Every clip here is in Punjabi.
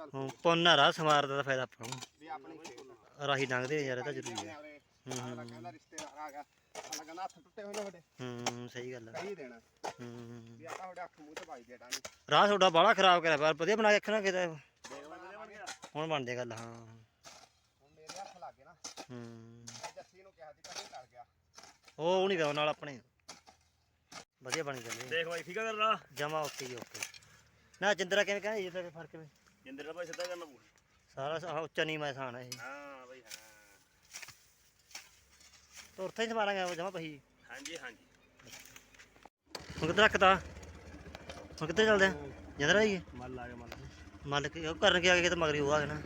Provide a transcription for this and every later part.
ਹਾਂ ਪੁੰਨ ਰਾਹ ਸਮਾਰਦਾ ਦਾ ਫਾਇਦਾ ਆਪਾਂ ਨੂੰ। ਰਾਹੀ ਲੰਘਦੇ ਯਾਰ ਇਹ ਤਾਂ ਜ਼ਰੂਰੀ ਹੈ। ਹੂੰ ਹੂੰ ਕਹਿੰਦਾ ਰਿਸ਼ਤੇਦਾਰ ਆ ਗਿਆ। ਅਗਲਾ ਕਹਿੰਦਾ ਹੱਥ ਟੁੱਟੇ ਹੋਏ ਨੇ ਤੁਹਾਡੇ ਹੂੰ ਸਹੀ ਗੱਲ ਹੈ ਕਹੀ ਦੇਣਾ। ਹੂੰ ਵੀ ਆਪਾਂ ਤੁਹਾਡੇ ਅੱਖ ਮੂੰਹ ਤੇ ਵੱਜ ਦੇ ਡਾਣੀ ਰਾਹ ਤੁਹਾਡਾ ਬਾਹਲਾ ਖਰਾਬ ਕਰਿਆ ਪਰ ਵਧੀਆ ਬਣਾ ਕੇ ਰੱਖਣਾ ਕਿਤੇ ਹੁਣ ਬਣਦੀ ਗੱਲ ਹਾਂ। ਹੁਣ ਮੇਰੇ ਹੱਥ ਲੱਗ ਗਏ ਨਾ। ਹੂੰ। ਇਹ ਜੱਸੀ ਨੂੰ ਕਿਹਾ ਸੀ ਕਦੇ ਕਰ ਗਿਆ। ਉਹ ਨਹੀਂ ਕਰੋ ਨਾਲ ਆਪਣੇ। ਵਧੀਆ ਬਣੀ ਚੱਲੀ। ਦੇਖ ਬਾਈ ਠੀਕ ਆ ਕਰਨਾ ਜਮਾ ਓਕੇ ਜੀ ਓਕੇ। ਨਾ ਜਿੰਦਰਾ ਕਿਵੇਂ ਕਹਿੰਦੇ ਜਿੱਦਾਂ ਕਿ ਫ਼ਰਕ ਵੇ ਜਿੰਦਰ ਦਾ ਭਾਈ ਸਿੱਧਾ ਕਰਨਾ ਪਊ। ਸਾਰਾ ਸ- ਆਹ ਉੱਚਾ ਨੀਵਾਂ ਥਾਣ ਹੈ ਇਹ। ਹਾਂ ਬਾਈ ਹਾਂ। ਤਾਂ ਉੱਥੇ ਹੀ ਮਾਰਾਂਗੇ ਜਮਾ ਪਹੀ। ਹਾਂਜੀ ਹਾਂਜੀ। ਹੁਣ ਕਿੱਧਰ ਰੱਖਤਾ? ਹੁਣ ਕਿੱਧਰ ਚੱਲਦੇ ਆ? ਜਿੰਦਰਾ ਜੀ? ਮੱਲ ਆ ਗਿਆ ਮੱਲ। ਮੱਲ ਕੇ ਉਹ ਕਰਨ ਕੇ ਆ ਗਏ ਤੇ ਮਗਰੀ ਉਹ ਆ ਗਏ ਨਾ।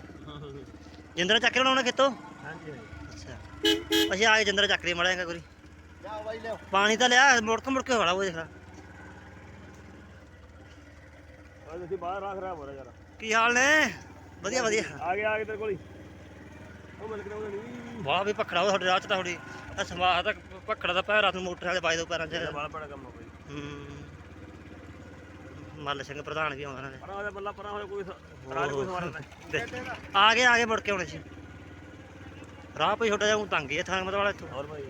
ਜਿੰਦਰਾ ਚੱਕ ਲੈਣਾ ਉਹਨੇ ਖੇਤੋਂ? ਹਾਂਜੀ ਅੱਛਾ। ਅਸੀਂ ਆ ਕੇ ਜਿੰਦਰਾ ਚੱਕ ਲਈ ਮੜਾਂਗਾ ਕੋਈ। ਜਾ ਬਾਈ ਲਿਓ ਪਾਣੀ ਤਾਂ ਲਿਆ ਮੁੜ ਕੇ ਮੁੜ ਕੇ ਵਾਲਾ ਉਹ ਦੇਖ ਲੈ। ਆ ਤੁਸੀਂ ਬਾਹਰ ਰਾਹ ਹੋ ਰਿਹਾ ਯਾਰ। ਕੀ ਹਾਲ ਨੇ? ਵਧੀਆ ਵਧੀਆ। ਆ ਗਿਆ ਆ ਗਿਆ ਤੇਰੇ ਕੋਲ। ਹੀ ਉਹ ਮਿਲ ਕੇ ਨਹੀਂ ਵਾਹ ਵੀ ਉਹ ਤੁਹਾਡੇ ਰਾਹ ਚ ਤਾਂ ਥੋੜੀ ਆ ਸਮਾ ਤਾਂ ਪਖੜਾ ਦਾ ਪੈਰ ਰਾਤ ਨੂੰ ਮੋਟਰ ਵਾਲੇ ਬਾਈ ਦੋ ਪੈਰਾਂ 'ਚ। ਬੜਾ ਬੜਾ ਕੰਮ ਹੋ ਬਈ। ਹੂੰ। ਮੱਲ ਸਿੰਘ ਪ੍ਰਧਾਨ ਵੀ ਆਉਂਦਾ ਨਾਲੇ। ਪਰਾਂ ਹੋਇਆ ਬੱਲਾ ਪਰਾਂ ਹੋਇਆ ਕੋਈ ਰਾਜ ਕੋਈ ਸਮਾਨ ਨਹੀਂ। ਆ ਗਏ ਆ ਗਏ ਮੁੜ ਕੇ ਆਉਣੇ ਸੀ। ਰਾਹ ਪਈ ਛੋਟਾ ਜਿਹਾ ਊਂ ਤੰਗ ਹੀ ਹੈ ਥਾਂ ਮਤਲਬ ਵਾਲਾ ਇੱਥੋਂ। ਹੋਰ ਭਾਈ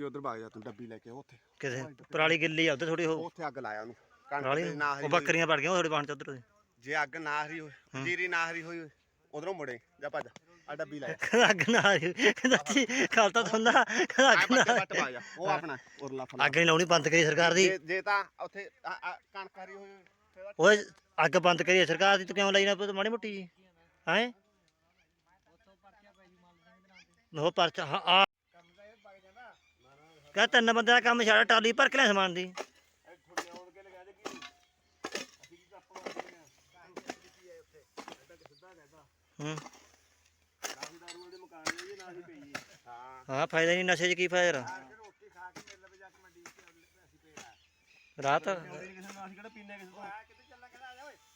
ਜੱਗੀ ਉਧਰ ਭੱਗ ਜਾ ਤੂੰ ਡੱਬੀ ਲੈ ਕੇ ਉੱਥੇ। ਕਿਸੇ ਪਰਾਲੀ ਗਿੱਲੀ ਆ ਉੱਧਰ ਥੋੜੀ ਉਹ। ਉੱਥੇ ਅੱਗ ਲਾਇਆ ਉਹਨੂੰ। ਕਣਕ ਪਰਾਲੀ? ਨਾ ਹਰੀ ਉਹ। ਬੱਕਰੀਆਂ ਵੜ ਗਈਆਂ ਥੋੜੀ ਬਾਣ ਚ ਉਧਰ। ਜੇ ਅੱਗ ਨਾ ਹਰੀ ਹੋਈ ਜੀਰੀ ਨਾ ਹਰੀ ਹੋਈ ਉਧਰੋਂ ਮੁੜੇ ਜਾ ਭੱਜ ਆ ਡੱਬੀ ਲੈ ਅੱਗ ਨਾ ਆ ਰਹੀ ਕਹਿੰਦਾ ਜੀ ਖਾਲ ਤਾਂ ਥੁੰਦਾ ਆ ਅੱਗ ਨਾ ਬੱਟੇ ਬੱਟ ਪਾ ਜਾ। ਉਹ ਆਪਣਾ ਉਰਲਾ ਫਲਾ। ਅੱਗ ਨਹੀਂ ਲਾਉਣੀ ਬੰਦ ਕਰੀ ਸਰਕਾਰ ਦੀ। ਜੇ ਜੇ ਤਾਂ ਉੱਥੇ ਆ- ਆ ਕਣਕ ਹਰੀ ਹੋਈ ਫਿਰ ਤਾਂ ਓਏ ਅੱਗ ਬੰਦ ਕਰੀ ਸਰਕਾਰ ਦੀ ਤੂੰ ਕਿਉਂ ਲਾਈ ਨਾ ਪੁੱਤ ਮਾੜੀ ਮੋਟੀ ਜੀ? ਹੈ? ਉਹ ਪਰਚਾ ਹਾਂ ਆ ਕਹ ਤਿੰਨ ਬੰਦੇ ਦਾ ਕੰਮ ਛੱਡ ਟਾਲੀ ਭਰ ਕੇ ਲੈ ਸਮਾਨ ਦੀ। ਹੂੰ। ਜੀ ਫਾਇਦਾ ਨਹੀਂ ਨਸ਼ੇ 'ਚ ਕੀ ਫਾਇਦਾ ਜਾ ਰਾਤ?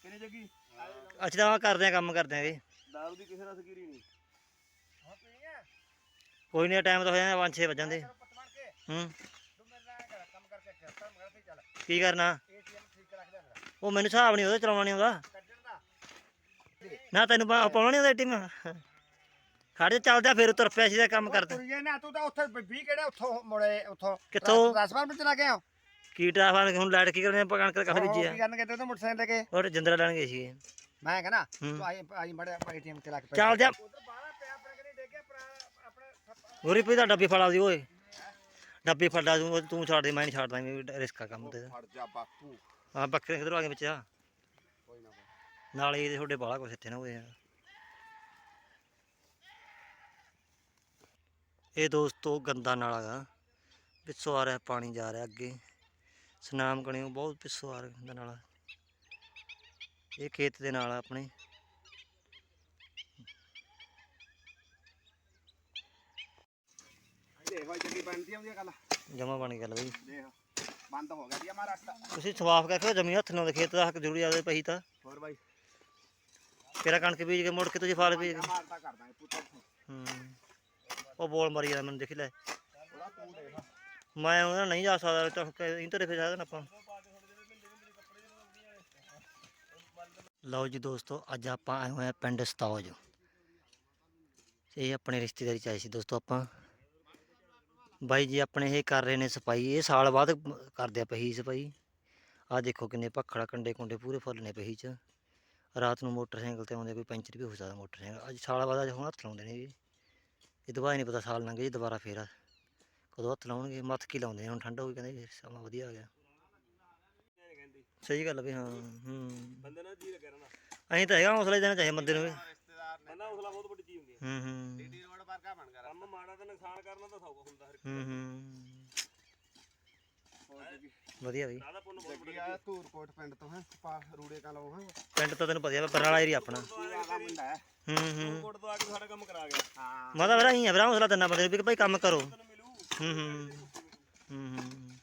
ਕਿਸੇ ਤੋਂ ਆ ਜਾ ਕਰਦੇ ਆ ਕੰਮ ਕਰਦੇ ਆਂਗੇ ਦਾਰੂ ਦੀ ਕਿਸੇ ਨਾਲ ਸਕੀਰੀ ਨਹੀਂ। ਆ ਕੋਈ ਨਹੀਂ ਟਾਈਮ ਤਾਂ ਹੋ ਜਾਣਾ 5-6 ਵਜਣ ਦੇ ਪੱਤ ਮਾਰ ਕੇ ਹੂੰ। ਚੱਲ। ਕੀ ਕਰਨਾ? ਦੇ ਉਹ ਮੈਨੂੰ ਹਿਸਾਬ ਨਹੀਂ ਉਹਦਾ ਚਲਾਉਣਾ ਨਹੀਂ ਆਉਂਦਾ। ਦਾ। ਨਾ ਤੈਨੂੰ ਪਾਉਣਾ ਨਹੀਂ ਆਉਂਦਾ ਟੀਮ ਖੜ ਜਾ ਚੱਲਦੇ ਆ ਫਿਰ ਤੁਰ ਪਿਆ ਸੀ ਦਾ ਕੰਮ ਕਰਦੇ। ਤੁਰੀਏ ਨਾ ਤੂੰ ਤਾਂ ਉੱਥੇ 20 ਕਿਹੜੇ ਉੱਥੋਂ ਮੁੜੇ ਉੱਥੋਂ ਕਿੱਥੋਂ? ਰਸਮਾਨ ਵਿੱਚ ਚਲਾ ਗਿਆ ਕੀ ਟਰਾਫਾਨ ਹੁਣ ਲਾਈਟ ਕੀ ਕਰਨੇ ਕਣਕ ਕਾਫੀ ਬੀਜੀ ਕੀ ਆ ਕਰਨਗੇ ਤੇ ਮੋਟਰਸਾਈਕਲ ਲੈ ਕੇ? ਔਰ ਜਿੰਦਰਾ ਲੈਣ ਗਏ ਸੀ ਮੈਂ ਕਹਿੰਦਾ। ਤੂੰ ਆਈ ਆਈ ਮੜੇ ਏਟੀਐਮ ਤੇ ਲੱਗ ਚੱਲ ਜਾ। ਉਧਰ ਬਾਹਰ ਪਿਆ ਡੇਗੇ ਆਪਣੇ ਗੋਰੀ ਪਈ ਦਾ ਡੱਬੀ ਫੜਾ ਦੀ ਓਏ। ਡੱਬੀ ਫੜਾ ਦੂੰ ਤੂੰ ਛੱਡ ਦੇ ਮੈਂ ਨਹੀਂ ਛੱਡਦਾ ਮੈਂ ਰਿਸਕ ਆ ਕੰਮ ਤੇ। ਫੜ ਜਾ ਬਾਪੂ। ਆ ਬੱਕਰੇ ਕਿਧਰੋਂ ਆ ਗਏ ਵਿੱਚ ਆ? ਕੋਈ ਨਾ ਨਾਲੇ ਇਹਦੇ ਤੁਹਾਡੇ ਬਾਲਾ ਕੁਛ ਇੱਥੇ ਨਾ ਹੋਏ ਆ। ਇਹ ਦੋਸਤੋ ਗੰਦਾ ਨਾਲਾ ਗਾ ਪਿੱਛੋਂ ਆ ਰਿਹਾ ਪਾਣੀ ਜਾ ਰਿਹਾ ਅੱਗੇ। ਸਨਾਮ ਕਣਿਓ ਬਹੁਤ ਪਿੱਛੋਂ ਆ ਰਿਹਾ ਗੰਦਾ ਨਾਲਾ। ਇਹ ਖੇਤ ਦੇ ਨਾਲ ਆ ਆਪਣੇ। ਦੇਖ ਭਾਈ ਜੱਗੀ ਬਣਦੀ ਆਉਂਦੀ ਆ ਗੱਲ। ਜਮਾ ਬਣ ਗੱਲ ਬਈ। ਦੇਖ ਬੰਦ ਹੋ ਗਿਆ ਜੀ ਰਸਤਾ। ਤੁਸੀਂ ਸਵਾਫ ਕਰਕੇ ਜ਼ਮੀਨ ਹੱਥ ਨਾਲ ਖੇਤ ਦਾ ਹੱਕ ਜ਼ਰੂਰੀ ਆਵੇ ਪਈ ਤਾਂ। ਹੋਰ ਭਾਈ ਤੇਰਾ ਕਣਕ ਬੀਜ ਕੇ ਮੁੜ ਕੇ ਤੁਸੀਂ ਫਲ ਬੀਜ ਕੇ। ਮਾਰਤਾ ਕਰ ਦਾਂਗੇ ਪੁੱਤਰ ਹੂੰ। ਉਹ ਬੋਲ ਮਰੀ ਜਾਂਦਾ ਮੈਨੂੰ ਦੇਖ ਲੈ। ਥੋੜਾ ਤੂੰ ਦੇਖ। ਮੈਂ ਉਹਨਾਂ ਨਹੀਂ ਜਾ ਸਕਦਾ ਤਾਂ ਇੰਟਰ ਫੇਰ ਜਾਣਾ ਆਪਾਂ। ਲਓ ਜੀ ਦੋਸਤੋ ਅੱਜ ਆਪਾਂ ਆਏ ਹੋਏ ਆ ਪਿੰਡ ਸਤੌਜ। ਇਹ ਆਪਣੇ ਰਿਸ਼ਤੇਦਾਰੀ ਚ ਆਏ ਸੀ ਦੋਸਤੋ ਆਪਾਂ। ਬਾਈ ਜੀ ਆਪਣੇ ਇਹ ਕਰ ਰਹੇ ਨੇ ਸਫ਼ਾਈ ਇਹ ਸਾਲ ਬਾਅਦ ਕਰਦੇ ਆ ਪਹੀ ਸਫ਼ਾਈ ਆ ਦੇਖੋ ਕਿੰਨੇ ਭਖੜਾ ਕੰਡੇ ਕੁੰਡੇ ਪੂਰੇ ਫੁੱਲ ਨੇ ਪਹੀ ਚ। ਰਾਤ ਨੂੰ ਮੋਟਰਸਾਈਕਲ ਤੇ ਆਉਂਦੇ ਕੋਈ ਪੈਂਚਰ ਵੀ ਹੋ ਸਕਦਾ ਮੋਟਰਸਾਈਕਲ। ਅੱਜ ਸਾਲ ਬਾਅਦ ਅੱਜ ਹੁਣ ਹੱਥ ਲਾਉਂਦੇ ਨੇ ਜੀ ਇਹ ਦੁਬਾਰਾ ਨਹੀਂ ਪਤਾ ਸਾਲ ਲੰਘ ਜੇ ਦੁਬਾਰਾ ਫੇਰ। ਕਦੋਂ ਹੱਥ ਲਾਉਣਗੇ ਮੱਥ ਕੀ ਲਾਉਂਦੇ ਹੁਣ ਠੰਡਾ ਹੋ ਗਈ ਕਹਿੰਦੇ ਸਮਾਂ ਵਧੀਆ ਆ ਗਿਆ। ਸਹੀ ਗੱਲ ਵੀ ਹਾਂ ਹੂੰ। ਬੰਦੇ ਨਾਲ ਜੀ ਲੱਗਿਆ ਰਹਿਣਾ। ਅਸੀਂ ਤਾਂ ਹੈਗਾ ਹੌਸਲਾ ਦੇਣਾ ਚਾਹੀਏ ਬੰਦੇ ਨੂੰ ਵੀ। ਨੇ ਬੰਦਾ ਹੌਸਲਾ ਬਹੁਤ ਵੱਡੀ ਚੀਜ਼ ਹੁੰਦੀ ਹੈ। ਹੂੰ ਹੂੰ। ਡੀ ਰੋਡ ਵਰਗਾ ਬਣ ਗਿਆ ਕੰਮ ਮਾੜਾ ਤੇ ਨੁਕਸਾਨ ਕਰਨਾ ਤਾਂ ਸੌਖਾ ਹੁੰਦਾ ਹਰ ਹੂੰ ਹੂੰ। ਵਧੀਆ ਬਈ। ਰਾਦਾ ਪੁੰਨ ਬਹੁਤ ਜੱਗੀ ਆ ਧੂਰਕੋਟ ਪਿੰਡ ਤੋਂ ਹੈ ਪਾ ਰੂੜੇ ਕਾ ਲਓ ਹੈ। ਪਿੰਡ ਤਾਂ ਤੈਨੂੰ ਪਤਾ ਹੈ ਬਰਨਾਲਾ ਏਰੀਆ ਆਪਣਾ। ਦਾ ਮੁੰਡਾ ਹੈ। ਹੂੰ ਹੂੰ। ਕੋਟ ਤੋਂ ਆ ਕੇ ਸਾਡਾ ਕੰਮ ਕਰਾ ਗਿਆ। ਹਾਂ। ਮੈਂ ਤਾਂ ਵੀਰਾ ਹੀ ਆ ਵੀਰਾ ਹੌਸਲਾ ਦਿੰਦਾ ਬੰਦੇ ਵੀ ਭਾਈ ਕੰਮ ਕਰੋ। ਹੂੰ ਹੂੰ। ਹੂੰ ਹੂੰ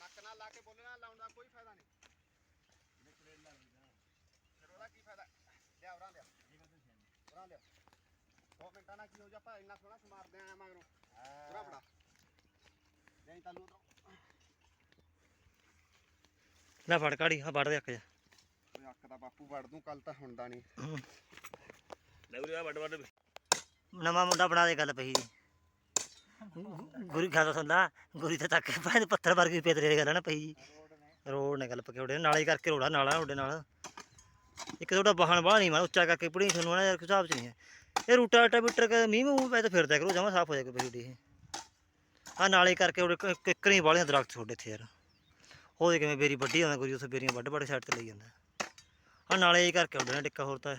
ਨੱਕ ਨਾਲ ਲਾ ਕੇ ਬੋਲਣਾ ਲਾਉਣ ਦਾ ਕੋਈ ਫਾਇਦਾ ਨਹੀਂ ਫਿਰ ਉਹਦਾ ਕੀ ਫਾਇਦਾ ਲਿਆ ਉਰਾਂ ਲਿਆ ਉਰਾਂ ਲਿਆ। ਦੋ ਮਿੰਟਾਂ ਨਾਲ ਕੀ ਹੋ ਜਾ ਆਪਾਂ ਇੰਨਾ ਸੋਹਣਾ ਸਮਾਰਦੇ ਆ ਮਗਰੋਂ। ਉਰਾਂ ਫੜਾ ਚਾਲੂ ਉਧਰੋਂ। ਲੈ ਫੜ ਕਾੜੀ ਆ ਵੜ ਦੇ ਅੱਕ ਜਾ ਓਏ ਅੱਖ ਦਾ ਬਾਪੂ ਵੜ ਦੂੰ ਕੱਲ ਤਾਂ ਹੁੰਦਾ ਨਹੀਂ। ਲੈ ਉਰੇ ਆ ਵੱਡ ਵੱਡ ਨਵਾਂ ਮੁੰਡਾ ਬਣਾ ਦੇ ਗੱਲ ਪਈ। ਦੀ ਗੁਰੀ ਖਾਦਾ ਸੁਣਦਾ ਗੁਰੀ ਤੇ ਤੱਕ ਭਾਵੇਂ ਪੱਥਰ ਵਰਗੀ ਪੇਤਰੇ ਦੀ ਗੱਲ ਨਾ ਪਈ। ਜੀ ਰੋਡ ਨੇ ਗੱਲ ਪੱਕੇ ਉਹਦੇ ਨਾਲੇ ਕਰਕੇ ਰੋੜਾ ਨਾਲਾ ਉਹਦੇ ਨਾਲ। ਇੱਕ ਤੁਹਾਡਾ ਵਾਹਣ ਬਾਹ ਨਹੀਂ ਮੈਂ ਉੱਚਾ ਕਰਕੇ ਪੜੀ ਤੁਹਾਨੂੰ ਨਾ ਯਾਰ ਹਿਸਾਬ ਚ ਨਹੀਂ ਹੈ। ਇਹ ਰੂਟਾ ਟਾਬੀਟਰ ਕੇ ਮੀਂਹ ਮੂੰਹ ਪੈ ਤਾਂ ਫਿਰਦਾ ਕਰੋ, ਜਮਾ ਸਾਫ਼ ਹੋ ਜਾਏਗਾ ਪਈ ਇਹ ਆ ਨਾਲੇ ਕਰਕੇ ਉਹਦੇ ਕਿੱਕਰੀ ਵਾਲੀਆਂ ਦਰਖਤ ਛੋਡੇ ਇੱਥੇ ਯਾਰ। ਉਹਦੇ ਕਿਵੇਂ ਬੇਰੀ ਵੱਡੀ ਆਉਂਦਾ ਗੁਰੀ ਉੱਥੇ ਬੇਰੀਆਂ ਵੱਡ ਵੱਡ ਸਾਈਡ ਤੇ ਲਈ ਜਾਂਦਾ। ਆ ਨਾਲੇ ਇਹ ਕਰਕੇ ਉਹਦੇ ਨਾਲ ਟਿੱਕਾ ਹੋਰ ਤਾਂ।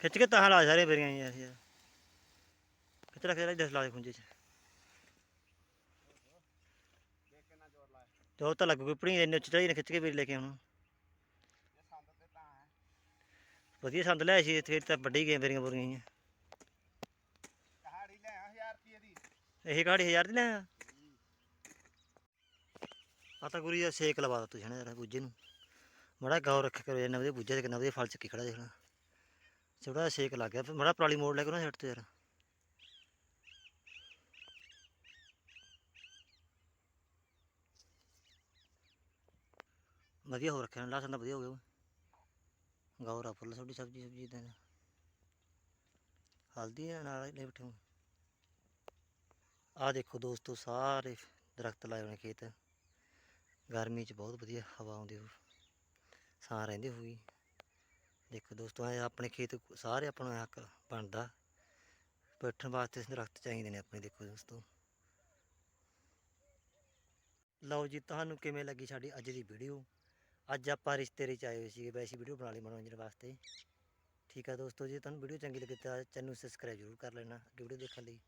ਖਿੱਚ ਕੇ ਤਾਂ ਲਾ ਸਾਰੇ ਬੇਰੀਆਂ ਯਾਰ ਯਾਰ। ਖਿੱਚ ਰੱਖ ਜਰਾ ਦਸ ਲਾ ਦੇ ਖੁੰਝੇ ਚ। ਦੇਖ ਕਿੰਨਾ ਜ਼ੋਰ ਤਾਂ ਲੱਗੂ ਕੋਈ ਪਣੀ ਇੰਨੇ ਉੱਚੇ ਚੜਾਈ ਨੇ ਖਿੱਚ ਕੇ ਬੇਰੀ ਲੈ ਕੇ ਆਉਣਾ ਇਹ ਸੰਦ ਤੇ ਤਾਂ ਹੈ ਵਧੀਆ ਸੰਦ ਲਿਆ ਸੀ ਇੱਥੇ ਤਾਂ ਵੱਡੀ ਗਏ ਬੇਰੀਆਂ ਬੁਰੀਆਂ ਜਿਹੀਆਂ ਕਹਾੜੀ ਲੈ 1000 ਰੁਪਏ ਦੀ। ਇਹ ਦੀ ਲਿਆ ਆ? ਤਾਂ ਗੁਰੀ ਦਾ ਸੇਕ ਲਵਾ ਦਿੱਤਾ ਜਣਾ ਜਰਾ ਬੂਝੇ ਨੂੰ। ਮੜਾ ਗੌਰ ਰੱਖ ਕਰੋ ਇਹਨਾਂ ਵਧੀਆ ਬੂਝੇ ਤੇ ਕਿੰਨਾ ਵਧੀਆ ਫਲ ਚੱਕੀ ਖੜਾ ਦੇਖਣਾ। ਛੋਟਾ ਜਿਹਾ ਸੇਕ ਲੱਗ ਗਿਆ ਫਿਰ ਮੜਾ ਪਰਾਲੀ ਮੋੜ ਲੈ ਕੇ ਨਾ ਛੱਡ ਤੇ ਯਾਰ। ਵਧੀਆ ਹੋ ਰੱਖਿਆ ਲਸਣ ਤਾਂ ਵਧੀਆ ਹੋ ਗਿਆ। ਗੌਰ ਫੁੱਲ ਤੁਹਾਡੀ ਸਬਜ਼ੀ ਸਬਜ਼ੀ ਇਦਾਂ ਹਲਦੀ ਦੇ ਨਾਲ ਹੀ ਲੈ ਬਿਠਾਉ ਆ ਦੇਖੋ ਦੋਸਤੋ, ਸਾਰੇ ਦਰਖਤ ਲਾਏ ਹੋਏ ਨੇ ਖੇਤ। ਗਰਮੀ ਚ ਬਹੁਤ ਵਧੀਆ ਹਵਾ ਆਉਂਦੀ ਹੋ ਸਾਂ ਰਹਿੰਦੀ ਹੋਈ ਦੇਖੋ ਦੋਸਤੋ, ਇਹ ਆਪਣੇ ਖੇਤ ਸਾਰੇ ਆਪਣਾ ਹੱਕ ਬਣਦਾ। ਬੈਠਣ ਵਾਸਤੇ ਦਰਖਤ ਚਾਹੀਦੇ ਨੇ ਆਪਣੇ, ਦੇਖੋ ਦੋਸਤੋ। ਲਓ ਜੀ, ਤੁਹਾਨੂੰ ਕਿਵੇਂ ਲੱਗੀ ਸਾਡੀ ਅੱਜ ਦੀ ਵੀਡੀਓ ਅੱਜ ਆਪਾਂ ਰਿਸ਼ਤੇ ਚ ਆਏ ਹੋਏ ਸੀਗੇ, ਵੈਸੀ ਵੀਡੀਓ ਬਣਾ ਲਈ ਮਨੋਰੰਜਨ ਵਾਸਤੇ। ਠੀਕ ਆ ਦੋਸਤੋ, ਜੇ ਤੁਹਾਨੂੰ ਵੀਡੀਓ ਚੰਗੀ ਲੱਗੇ ਤਾਂ ਚੈਨਲ ਨੂੰ ਸਬਸਕ੍ਰਾਈਬ ਜ਼ਰੂਰ ਕਰ ਲੈਣਾ ਵੀਡੀਓ ਦੇਖਣ ਲਈ।